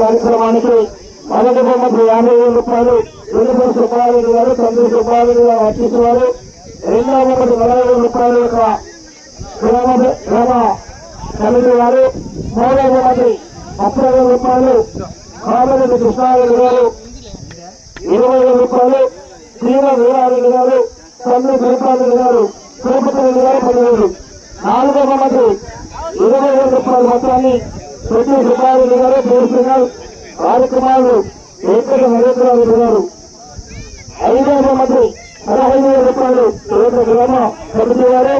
కార్యక్రమానికి మొదటి బొమ్మకు యాభై వేల రూపాయలు వెలుగు సుబ్బారెడ్డి గారు తండ్రి సుబ్బారెడ్డి గారు అర్పించేవారు రెండవ ఒకటి నలభై ఐదు రూపాయల యొక్క గ్రామ గ్రామ కమిటీ వారు. మూడవ ఒకటి ముప్పై ఐదు రూపాయలు. కామరెడ్డి కృష్ణారెడ్డి గారు ఇరవై ఐదు రూపాయలు. శ్రీర వీరారెడ్డి గారు తండ్రి తిరుపతి గారు తిరుపతి రెడ్డి గారు పదివేలు నాలుగవ ఒకటి ఇరవై ఐదు రూపాయల మొత్తాన్ని ప్రతి సుబ్బారెడ్డి గారు పేరుస్తున్నారు కార్యక్రమాలు ఏకైక నరేంద్రరావు గారు. ఐదవ మంత్రి పదహైదు వేల రూపాయలు ఏక గ్రామ కమిటీ వారు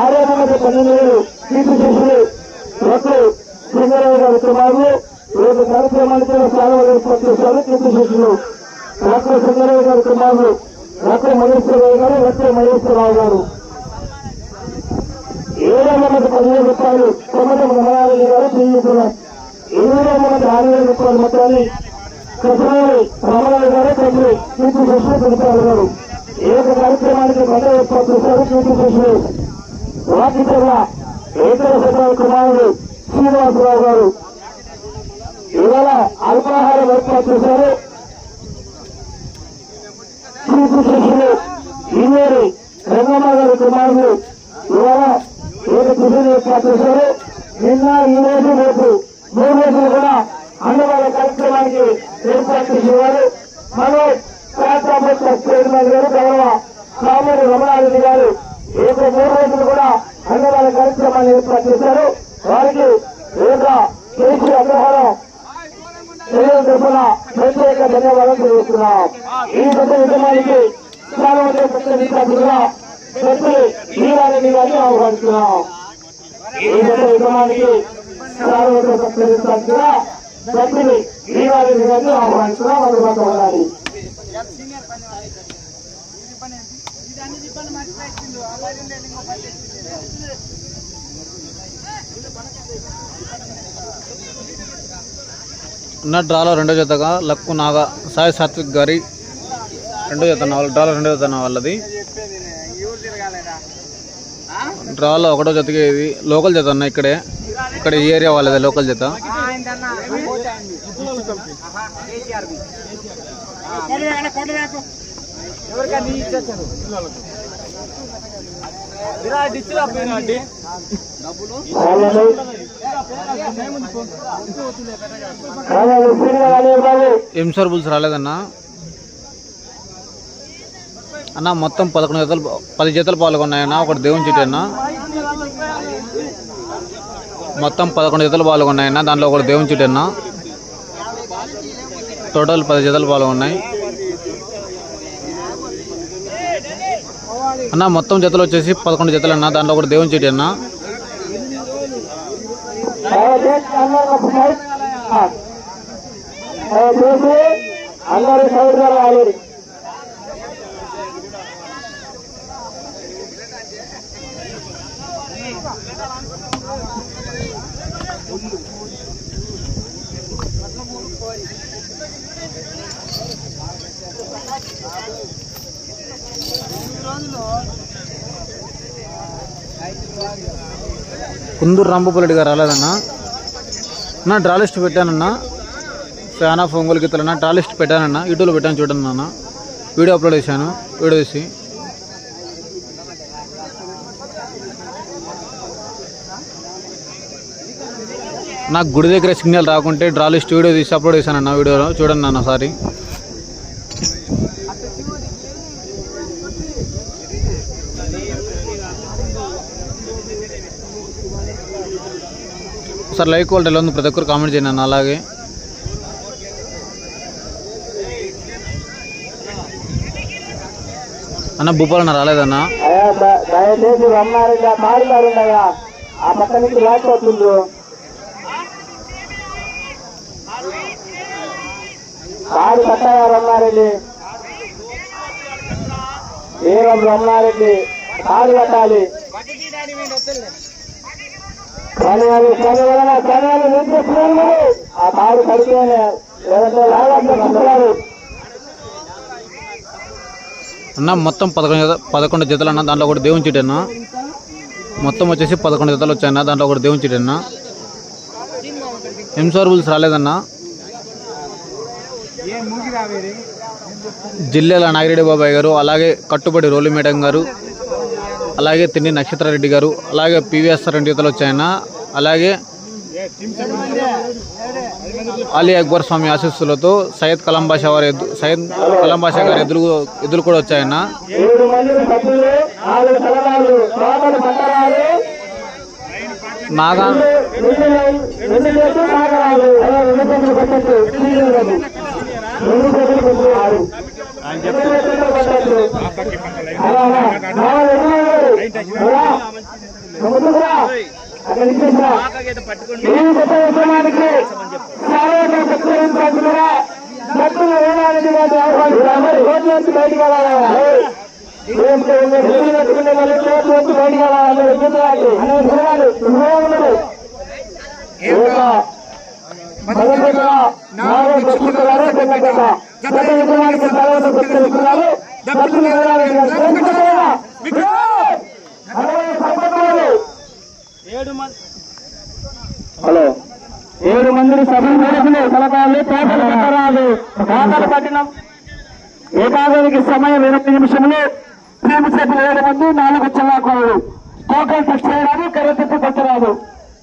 ఆరవ మంత్రి పన్నెండు వేలు కీర్తి శిష్యులు డాక్టర్ సింగరావు గారి కుమారులు. ఏక కార్యక్రమానికి స్థానం ఏర్పాటు చేశారు కీర్తి శిష్యులు డాక్టర్ సింగరావు గారి కుమారులు డాక్టర్ మహేశ్వరరావు గారు డాక్టర్ మహేశ్వరరావు గారు. ఏడవ మంది పదివేల రూపాయలు తొమ్మిది రమణారెడ్డి గారు చేయించున్నారు ఎనిమిదవ మంది ఆరు వేల రూపాయలు మొత్తాన్ని కృష్ణారెడ్డి రామారావు గారు తండ్రి కీర్తి కృష్ణ పెడతారు గారు ఏ ఏక కార్యక్రమానికి మండ ఏర్పాటు చేశారు కీర్తి కృష్ణుడు వాకిచర్ల ఏకల సభ్యుల కుమారుడు శ్రీనివాసరావు గారు. ఇవాళ అల్పాహారం ఏర్పాటు చేశారు కీర్తి కృష్ణుడు ఇంజనీరి రంగమ్మ గారి కుమారుడు ఇవాళ ఏక కృషిని ఏర్పాటు చేశారు నిన్న ఈ రోజు రేపు మూడు రోజులు కూడా అన్నవాళ్ళ కార్యక్రమానికి ఏర్పాటు చేసేవారు. మనోజ్ ప్రాంతాంబేద్కర్ చైర్మన్ గారు గౌరవ కామూరి రమణారెడ్డి గారు. ఏక మూడు రోజులు కూడా అన్నవాళ్ళ కార్యక్రమాన్ని ఏర్పాటు చేశారు. వారికి ఏక కేసీ అగ్రహారం తెలియజేసిన ప్రత్యేక ధన్యవాదాలు తెలియజేస్తున్నాం. ఈ పెద్ద ఉద్యమానికి చాలా మంది పెద్ద విద్యార్థులుగా వీరారెడ్డి గారిని ఆహ్వానిస్తున్నాం. ఈ పెద్ద ఉద్యమానికి చాలా మంది పెద్ద వీరారెడ్డి గారిని ఉండాలి. ఉన్న డ్రాలో రెండో జతగా లక్కు నాగా సాయి సాత్విక్ గారి రెండో జత నా డ్రాలో రెండో జత నా వాళ్ళది డ్రాలో ఒకటో జతకి ఇది లోకల్ జత అన్న ఇక్కడే. ఇక్కడ ఈ ఏరియా వాళ్ళది లోకల్ జత. వాళ్ళని వాళ్ళని శ్రీనివాసరావు బుల్స్ రాలేదన్నా? అన్న మొత్తం పదకొండు జతలు పది జతలు పాల్గొన్నాయన్నా ఒకటి దేవుని చెట్టు అన్న. మొత్తం పదకొండు జతలు పాల్గొన్నాయన్నా దాంట్లో ఒకటి దేవుని చెట్టు అన్నా. టోటల్ పది జతలు పాల్గొన్నాయి అన్న మొత్తం జతలు వచ్చేసి పదకొండు జతలు అన్న. దాంట్లో కూడా దేవుని చెట్టు అన్న దయచేసి అందరూ సైడ్ దయచేసి అందరూ సైడ్గా రావాలి కుందూరు రాంబూపురెడ్డి గారు రాలేదన్నా? నా డ్రా లిస్ట్ పెట్టానన్నా. ఫ్యాన్ ఆఫ్ ఒంగోలు గీతలన్నా డ్రా లిస్ట్ పెట్టానన్నా. యూట్యూబ్లో పెట్టాను చూడండి నాన్న వీడియో అప్లోడ్ చేశాను వీడియో చేసి నాకు గుడి దగ్గర సిగ్నల్ రాకుంటే డ్రా లిస్ట్ వీడియో తీసి అప్లోడ్ చేశానన్న వీడియోలో చూడండి నాన్న ఒకసారి. ఒకసారి లైక్ క్వాలిటీ ఎలా ఉంది ప్రతి ఒక్కరు కామెంట్ చేయండి అన్న అలాగే. అన్న భూపాలన్న రాలేదన్నా. దయచేసి రమ్మారెడ్డి ఆ ఆ పక్క నుంచి లేకపోతుండ్రు కారు కట్టయ్య రమ్మారెడ్డి. వీరం రమణారెడ్డి కాలు కట్టాలి. కనియాలు కనివలన కనియాలు నిర్దేశిస్తున్నారు మరి. ఆ కారు కడితేనే లేదంటే అన్న మొత్తం పదకొండు పదకొండు జతలు అన్న దాంట్లో ఒకటి దేవుని చీటి అన్న. మొత్తం వచ్చేసి పదకొండు జతలు వచ్చాయన్న దాంట్లో ఒకటి దేవుని చీటి అన్న. ఎంసార్ రాలేదన్నా? జిల్లాల నాగిరెడ్డి బాబాయ్ గారు అలాగే కట్టుబడి రోలి మేడం గారు అలాగే తిండి నక్షత్రారెడ్డి గారు అలాగే పివిఎస్ రెండు జతలు వచ్చాయన్న అలాగే అలీ అక్బర్ స్వామి ఆశీస్సులతో సయ్యద్ కలాం బాషా వారి సయ్యద్ కలాం బాషా గారి ఎద్దులు ఎద్దులు కూడా వచ్చాయన్న నాగా రెండు రెండు అక్కడ ఇచ్చేసా రోడ్ల నుంచి బయటికి వెళ్ళాలి పెట్టుకునే వాళ్ళు రోడ్ల నుంచి బయటికి వెళ్ళాలి. హలో ఏడు మందిని సభలు నడుపులు సలకాలు పేపలు పెట్టరాదు ఖాతాలు పట్టినం. ఏకాదానికి సమయం ఇరవై నిమిషములు. ప్రేమ సభ్యులు ఏడు మంది నాలుగు చిల్లాకోళ్ళు టోకన్ టచ్ చేయరాదు కర్ర తిప్పి కొట్టరాదు.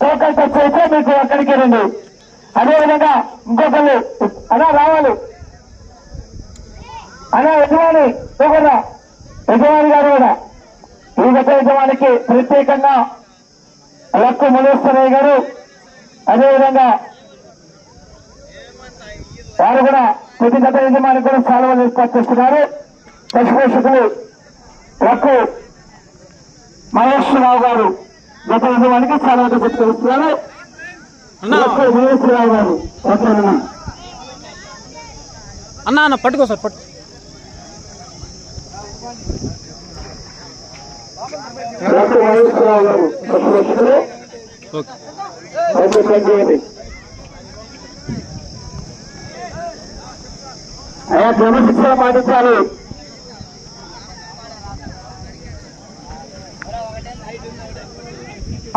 టోకన్ టచ్ అయితే మీకు అక్కడికి రండి. అదేవిధంగా ఇంకొకళ్ళు. అలా రావాలి. అలా యజమాని ఇంకొకరా యజమాని గారు కూడా. ఈ గత యజమానికి ప్రత్యేకంగా లక్కు మల్లేశ్వరయ్య గారు. అదేవిధంగా వారు కూడా ప్రతి గత యజమానికి కూడా సెలవులు ఏర్పాటు చేస్తున్నారు. పశుపోషకులు లక్కు మహేశ్వరరావు గారు గత యజమానికి సెలవులు చెప్తున్నారు అన్న. అన్న అన్న పట్టుకో సార్ పట్టు. అయ్యా క్రమశిక్షణ పాటించాలి.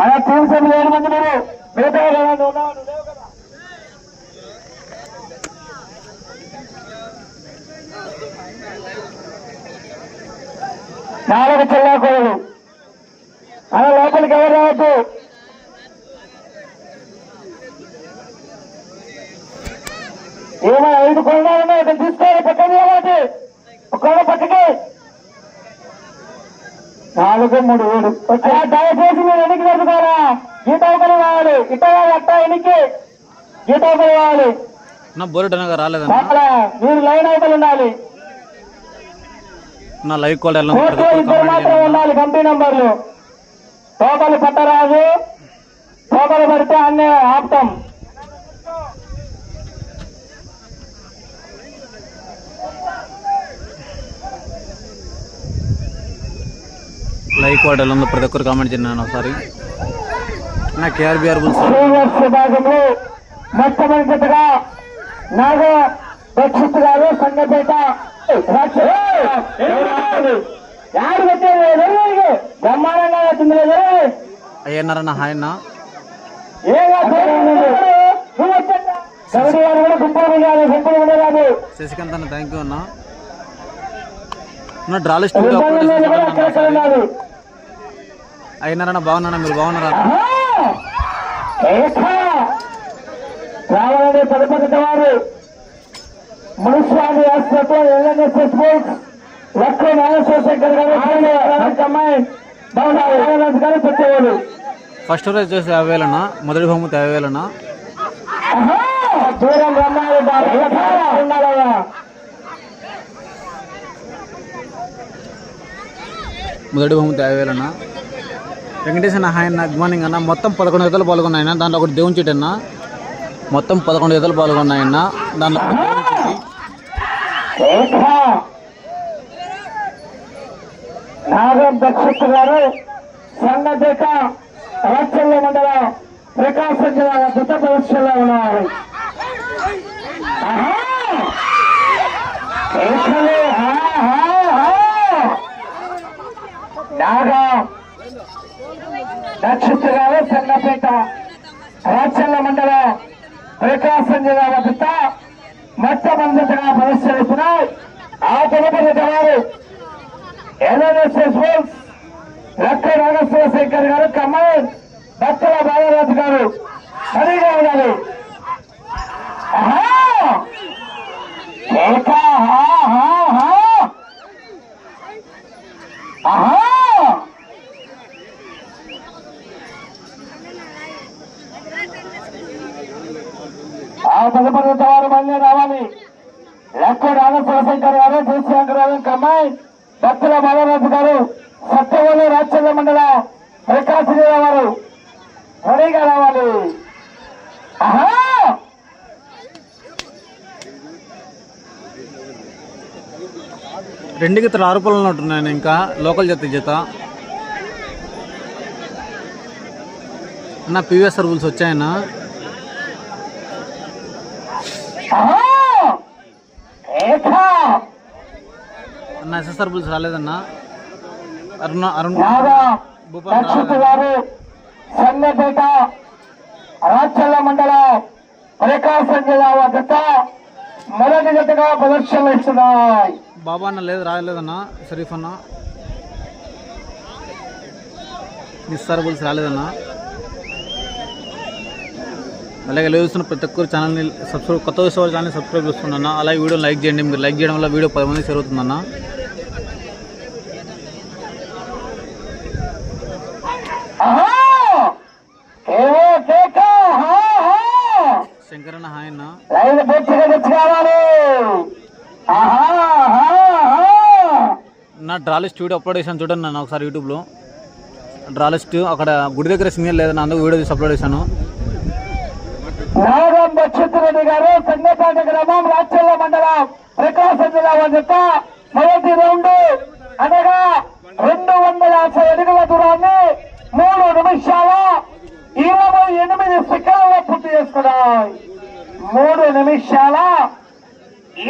అలా సభ్యులు ఏడు మంది మీరు మిగతా వాళ్ళు ఎవరైనా నువ్వు లేవు కదా. నాలుగు చెల్లాకోళ్ళు అలా లోపలికి ఎవరు రావద్దు? ఏమో ఐదు కొండలు ఉన్నాయి. ఇక్కడ తీసుకోవాలి పక్కకి కాబట్టి ఒక పక్కకి. నాలుగు మూడు ఏడు. దయచేసి మీరు వెనక్కి జరుపుకోవాలా గీత ఒకరు కావాలి ఇట అట్ట ఎనికి గీత ఒకరు కావాలి నా బోరెట్ అనగా మీరు లైన్ అవతలు ఉండాలి. నా లైవ్ కాల్ ఎలా కోర్టులో ఇద్దరు మాత్రం ఉండాలి కంపెనీ నంబర్లు. తోకలు పట్టరాదు. తోకలు పడితే అన్నీ ఆపుతాం. ఎలా ఉందో ప్రతి ఒక్కరు కామెంట్ చేయండి ఒకసారి. నా కేఆర్బిఆర్ బుల్స్. సీనియర్స్ విభాగంలో మొట్టమొదటిగా నాగ రక్షిత్ గారు సంగపేట యారు పెట్టేది బ్రహ్మాండంగా వచ్చింది లేదు అయ్యన్నారన్న హాయ్ అన్న. ఏగా నువ్వు వచ్చాక కబడ్డీ గారు కూడా గుంపులు ఉండాలి గుంపులు ఉండరాదు శశికాంత్ అన్న థ్యాంక్ యూ అన్న. నా డ్రా లిస్ట్ బాగున్నారా? మీరు బాగున్నారా? రావాలని పదకొండు వారు municipality hospital LNSS sports Lakshmi Nageswarashankar గారు అమ్మాయి. బాగున్నారు గారు పెట్టేవాళ్ళు. ఫస్ట్ రైజ్ చేసి యాభై వేలన్నా మొదటి బహుమతి యాభై వేలన్నా దూరం మొదటి బహుమతి యాభై వేలన్నా వెంకటేష్ అన్న హాయ్ అన్న గుడ్ మార్నింగ్ అన్న. మొత్తం పదకొండు ఎదలు పాల్గొన్నాయన్న దాంట్లో ఒకటి దేవుని చెట్టు అన్న. మొత్తం పదకొండు ఎదలు పాల్గొన్నాయన్న దాంట్లో నాగం దక్షిత్ గారు సంగతిక రాచల్ల మండలం ప్రకాశం జిల్లా దృత ప్రదర్శనలో ఉన్నారు. నాగం దక్షిత్ గారు సంగపేట రాచల్ల మండలం ప్రకాశం జిల్లా వద్ద మొట్టమొదటిగా ప్రదర్శనిస్తున్నాయి ఆ తదుపరి గారు ఎల్ఎన్ఎస్ఎస్ బోల్స్ లక్క నాగేశ్వర శంకర్ గారు కమ్మాయి బత్తల బాలరాజు గారు సరిగా ఉండాలి ఆహా! ఆహా! ఆ తదుపరి వారు మళ్ళీ రావాలి. లక్క నాగేశ్వర శంకర్ గారు జయశంకర్ గారు కమ్మాయి భక్తుల బాలరాజు గారు సత్యవల్లి రాజచంద్ర మండల ప్రకాశ్ గారు. రెడీగా రావాలి. రెండుకి రెండు గీతలు ఆరు ఉంటున్నాను ఇంకా లోకల్ జత జత. అన్న పీవీఎస్ రూల్స్ వచ్చాయన్నా? అన్న ఎస్ఎస్ఆర్ రూల్స్ రాలేదన్నా. అరుణ అరుణ్. గారు సంగపేట రాచల్ల మండలం ప్రకాశం జిల్లా వద్ద మొదటి జతగా ప్రదర్శనలు ఇస్తున్నాయి. బాబా అన్న లేదు రాలేదన్నా. షరీఫ్ అన్న. నిస్సార్ బుల్స్ రాలేదన్నా. అలాగే చూస్తున్న ప్రతి ఒక్కరు ఛానల్ని సబ్స్క్రైబ్ కొత్త విషయాలు ఛానల్ సబ్స్క్రైబ్ చేస్తున్నా అలాగే వీడియో లైక్ చేయండి. మీరు లైక్ చేయడం వల్ల వీడియో పది మంది ఆహా. శంకరన్న హాయ్ అన్న. నా డ్రా వీడియో అప్లోడ్ చేశాను చూడండి నన్ను ఒకసారి యూట్యూబ్లో డ్రా అక్కడ గుడి దగ్గర సిగ్నల్ లేదని అందుకు వీడియో తీసి అప్లోడ్ చేశాను. నాగం దక్షిత్ గారు సంగపేట గ్రామం రాచల్ల మండలం ప్రకాశం జిల్లా వద్ద మొదటి రౌండ్. అనగా రెండు వందల యాభై అడుగుల దూరాన్ని మూడు నిమిషాల ఇరవై ఎనిమిది సెకండ్లలో పూర్తి చేసుకున్నాయి. మూడు నిమిషాల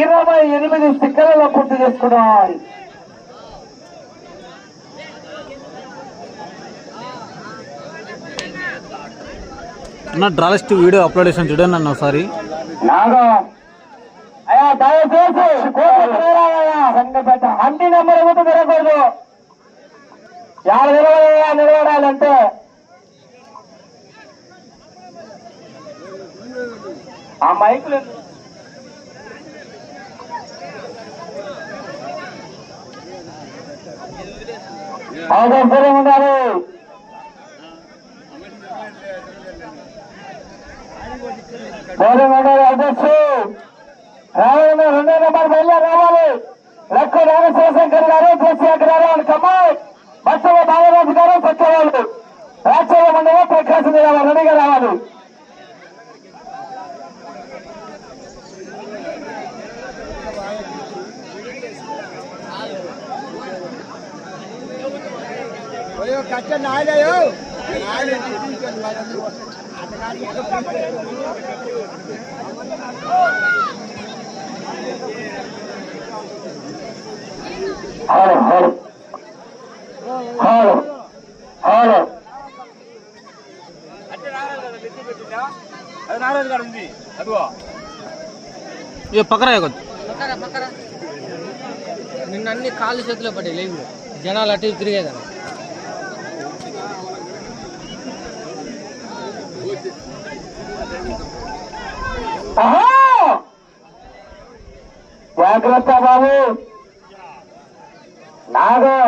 ఇరవై ఎనిమిది సెకండ్లలో పూర్తి చేసుకున్నాయి. నా డ్రా లిస్ట్ వీడియో అప్లోడ్ చేశాను చూడండి నన్ను ఒకసారి. అంటి నెంబర్ కూడా తిరగకూడదు. నిలబడాలంటే. ఆ మైకులు అవసరం ఉండాలి. గౌరవ అధ్యక్షుడు. రావాలి రెండో నెంబర్ బయలుదేరి రావాలి. లక్కు నాగశివశంకర్ గారు కేసీఆర్ గారు వాళ్ళ కమ్మాయి బస్సుల బాలరాజు గారు సత్యవాళ్ళు రాజ్యాంగ మండలం ప్రకాశం రావాలి రెడీగా రావాలి. హలో హలో హలో హలో ఏ పక్కన నిన్న అన్ని కాళ్ళు చేతిలో పడ్డాయి లేవు. జనాలు అటు తిరిగేదాన్ని. ఆహా! జాగ్రత్త బాబు. నాగం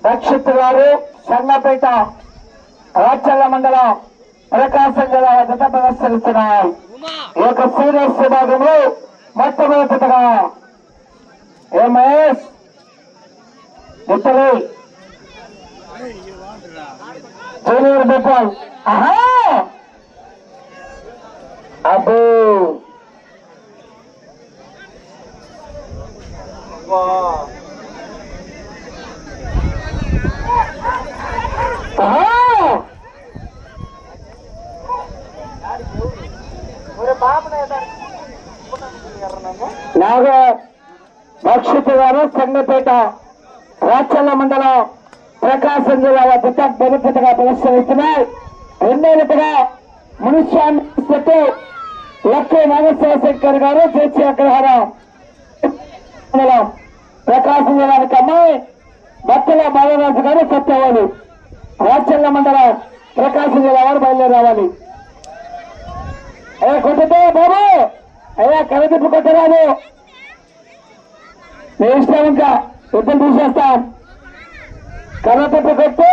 దక్షిత్ గారు సన్నపేట రాచల్ల మండలం ప్రకాశం జిల్లా జత ప్రదర్శనిస్తున్నారు ఈ యొక్క సీనియర్స్ విభాగంలో మొట్టమొదటిగా ఏ మహేష్? ఇతరు జూనియర్ భూపాల్ ఆహా! అబ్బో! నాగ సంగపేట రాచల్ల మండలం ప్రకాశం జిల్లా బిడ్డ బెనిఫిట్గా ప్రదర్శనిస్తున్నారు రెండవదిగా మునిస్వామి లక్ష్మీ నాగేశ్వరశంకర్ గారు జేసీ అగ్రహారం. ప్రకాశం జిల్లానికి అమ్మాయి బత్తల బాలరాజు గారు సత్యవాళ్ళు రాచల్ల మండల ప్రకాశం జిల్లా వారు బయలుదేరి రావాలి అయ్యా కొట్టుతే బాబు. అయ్యా కలదిప్పు కొట్టరాదు. నేను ఇష్టం ఇంకా ఇద్దరు తీసేస్తాం. కర్రతిప్పు కొట్టి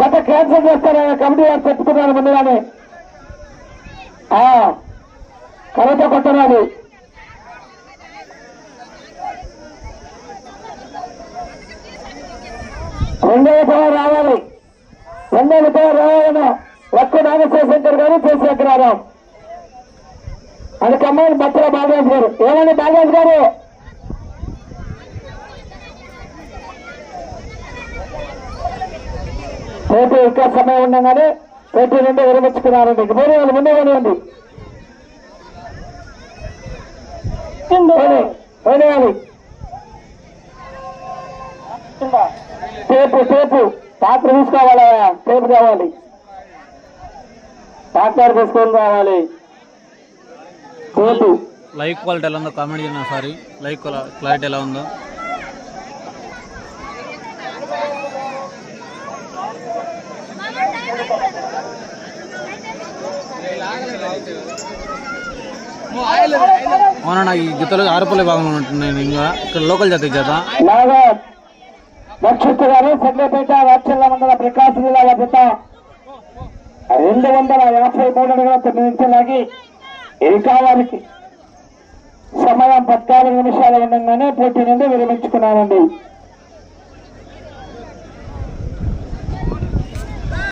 గత క్యాన్సిల్ చేస్తారని కమిటీ వారు చెప్పుకున్నారు ముందుగానే ఆ, కొట్టరాదు. రెండవ పవర్ రావాలి. రెండవ పవర్ రావాలను లక్ష్మ నాగేశ్వర శంకర్ గారు చేసి ఎక్కడారాం అది కమ్మాయి బత్తల బాలరాజు గారు. ఏమని బాలరాజు గారు? పోటీ ఇంకా సమయం ఉండగానే పోటీ నుండి విరమించుకున్నారండి. ఇక పోనీ వాళ్ళు ముందే పోనివ్వండి. పోనీ, పోనివ్వాలి టేపు టేపు పాత్ర తీసుకోవాలా టేపు కావాలి. ట్రాక్టర్ తీసుకొని రావాలి. టేపు లైక్ క్వాలిటీ ఎలా ఉందో కామెంట్ చేయండి సారీ లైక్ క్లారిటీ ఎలా ఉందో. అవునా ఈ గీతలు ఆరుపల్లి భాగంలో ఉంటున్నాయి. ఇంకా ఇక్కడ లోకల్ జాతి చేత నక్షత్ర గారు సంగపేట రాచల్ల మండల ప్రకాశం జిల్లా వద్ద రెండు వందల యాభై మూడు అడుగుల తొమ్మిది నిమిషాలకి ఇంకా వారికి సమయం పద్నాలుగు నిమిషాలు ఉండగానే పోటీ నుండి విరమించుకున్నానండి.